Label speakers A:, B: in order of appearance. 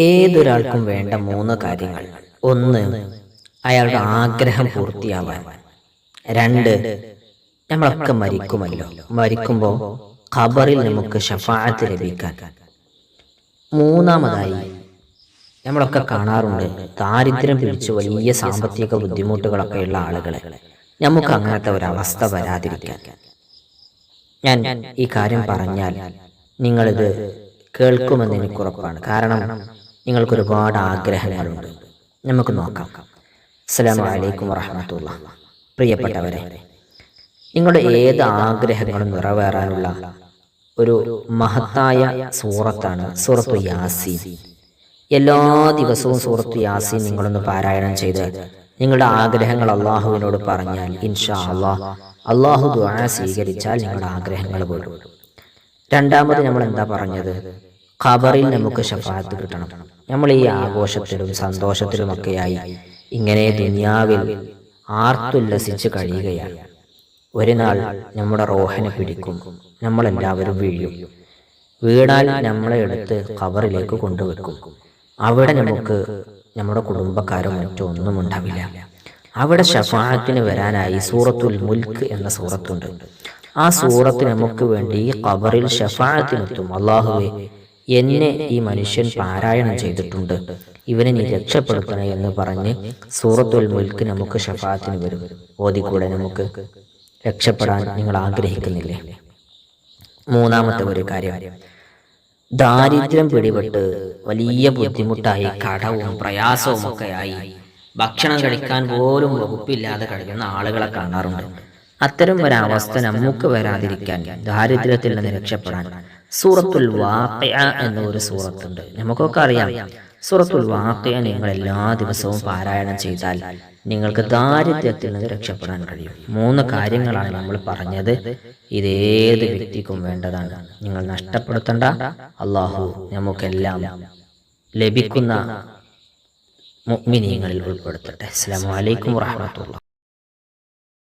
A: ഏതൊരാൾക്കും വേണ്ട മൂന്ന് കാര്യങ്ങൾ. ഒന്ന് അയാളുടെ ആഗ്രഹം പൂർത്തിയാവാൻ. രണ്ട് നമ്മളൊക്കെ മരിക്കുമല്ലോ. മരിക്കുമ്പോൾ ഖബറിൽ നമുക്ക് ഷഫാഅത്ത് ലഭിക്കാൻ. മൂന്നാമതായി നമ്മളൊക്കെ കാണാറുണ്ട് ദാരിദ്ര്യം പിടിച്ച് വലിയ സാമ്പത്തിക ബുദ്ധിമുട്ടുകളൊക്കെ ഉള്ള ആളുകളെ. നമുക്ക് അങ്ങനത്തെ ഒരവസ്ഥ വരാതിരിക്കാൻ. ഞാൻ ഈ കാര്യം പറഞ്ഞാൽ നിങ്ങളിത് കേൾക്കുമെന്ന് എനിക്ക് ഉറപ്പാണ്. കാരണം നിങ്ങൾക്ക് ഒരുപാട് ആഗ്രഹങ്ങളുണ്ട്. നമുക്ക് നോക്കാം. അസ്സലാമു അലൈക്കും വറഹമത്തുള്ള പ്രിയപ്പെട്ടവരെ നിങ്ങളുടെ ഏത് ആഗ്രഹങ്ങളും നിറവേറാനുള്ള ഒരു മഹത്തായ സൂറത്താണ് സൂറത്തു യാസീൻ. എല്ലാ ദിവസവും സൂറത്തു യാസീൻ നിങ്ങളൊന്ന് പാരായണം ചെയ്ത് നിങ്ങളുടെ ആഗ്രഹങ്ങൾ അള്ളാഹുവിനോട് പറഞ്ഞാൽ ഇൻഷാ അള്ളാഹ് അള്ളാഹു ദ്വാര സ്വീകരിച്ചാൽ നിങ്ങളുടെ ആഗ്രഹങ്ങൾ പോലും രണ്ടാമത് നമ്മൾ എന്താ പറഞ്ഞത്? ഖബറിൽ നമുക്ക് ഷഫാത്ത് കിട്ടണം. നമ്മൾ ഈ ആഘോഷത്തിലും സന്തോഷത്തിലും സന്തോഷത്തിലുമൊക്കെയായി ഇങ്ങനെ ദുനിയാവിൽ ആർത്തുല്ലസിച്ച് കഴിയുകയാണ്. ഒരു നാൾ നമ്മുടെ റോഹനെ പിടിക്കും. നമ്മളെല്ലാവരും വീഴും. വീടാൻ നമ്മളെ എടുത്ത് ഖബറിലേക്ക് കൊണ്ടുവെക്കും. അവിടെ നമുക്ക് നമ്മുടെ കുടുംബക്കാരോ മറ്റോ ഒന്നും ഉണ്ടാവില്ല. അവിടെ ഷഫാഅത്തിന് വരാനായി സൂറത്തുൽ മുൽക്ക് എന്ന സൂറത്തുണ്ട്. ആ സൂറത്ത് നമുക്ക് വേണ്ടി ഖബറിൽ ഷഫാഅത്തിനെത്തും. അള്ളാഹുവെ എന്നെ ഈ മനുഷ്യൻ പാരായണം ചെയ്തിട്ടുണ്ട്. ഇവനെ നീ രക്ഷപ്പെടുത്തണേ എന്ന് പറഞ്ഞ് സൂറത്തുൽ മുൽക്ക് നമുക്ക് ഷഫാത്തിന് വരും. ഓതിക്കൂടെ നമുക്ക് രക്ഷപ്പെടാൻ നിങ്ങൾ ആഗ്രഹിക്കുന്നില്ലേ? മൂന്നാമത്തെ ഒരു കാര്യം. ദാരിദ്ര്യം പിടിപെട്ട് വലിയ ബുദ്ധിമുട്ടായി കടവും പ്രയാസവും ഒക്കെ ആയി ഭക്ഷണം കഴിക്കാൻ പോലും വകുപ്പില്ലാതെ കഴിയുന്ന ആളുകളെ കാണാറുണ്ട്. അത്തരം ഒരവസ്ഥ നമുക്ക് വരാതിരിക്കാൻ ദാരിദ്ര്യത്തിൽ നിന്ന് രക്ഷപ്പെടാൻ സൂറത്തുൽ വാഖിഅ എന്ന ഒരു സൂറത്തുണ്ട്. നമുക്കൊക്കെ അറിയാം. സൂറത്തുൽ വാഖിഅ നിങ്ങൾ എല്ലാ ദിവസവും പാരായണം ചെയ്താൽ നിങ്ങൾക്ക് ദാരിദ്ര്യത്തിൽ നിന്ന് രക്ഷപ്പെടാൻ കഴിയും. മൂന്ന് കാര്യങ്ങളാണ് നമ്മൾ പറഞ്ഞത്. ഇതേത് വ്യക്തിക്കും വേണ്ടതാണ്. നിങ്ങൾ നഷ്ടപ്പെടുത്തേണ്ട. അള്ളാഹു നമുക്കെല്ലാം ലഭിക്കുന്ന മുഗ്മിനീങ്ങളിൽ ഉൾപ്പെടുത്തട്ടെ. അസ്സാം വലൈക്കും വറഹ്മത്തുള്ളാഹി